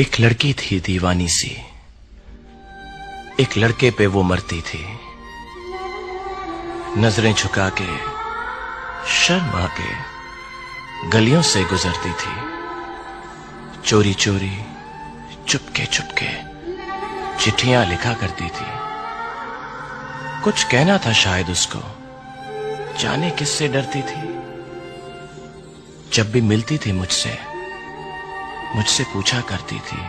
एक लड़की थी दीवानी सी। एक लड़के पे वो मरती थी। नज़रें झुका के, शर्मा के, गलियों से गुजरती थी। चोरी चोरी चुपके चुपके चिट्ठियाँ लिखा करती थी। कुछ कहना था शायद उसको। जाने किससे डरती थी? जब भी मिलती थी मुझसे। मुझसे पूछा करती थी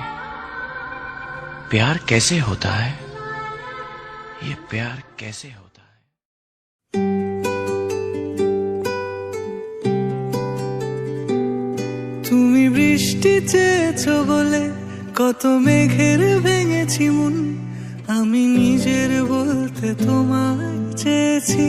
प्यार कैसे होता है ये प्यार कैसे होता है তুমি বৃষ্টি চেয়েছো বলে কত মেঘের ভেঙেছি মন আমি নিজের বলতে তোমায় চেয়েছি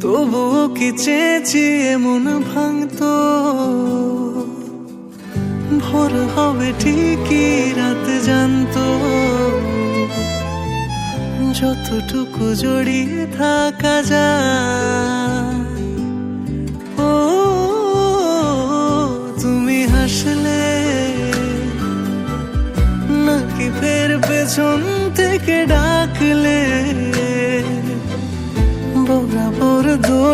তবুও কি চেয়েছি এমন ভাঙতো? ভোর হবে ঠিকই, রাত জানতো। যতটুকু জড়িয়ে থাকা যায়, ও, তুমি হাসলে নাকি ফের পেছন থেকে ডাকলে?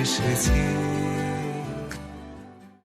ভালোবেসেছি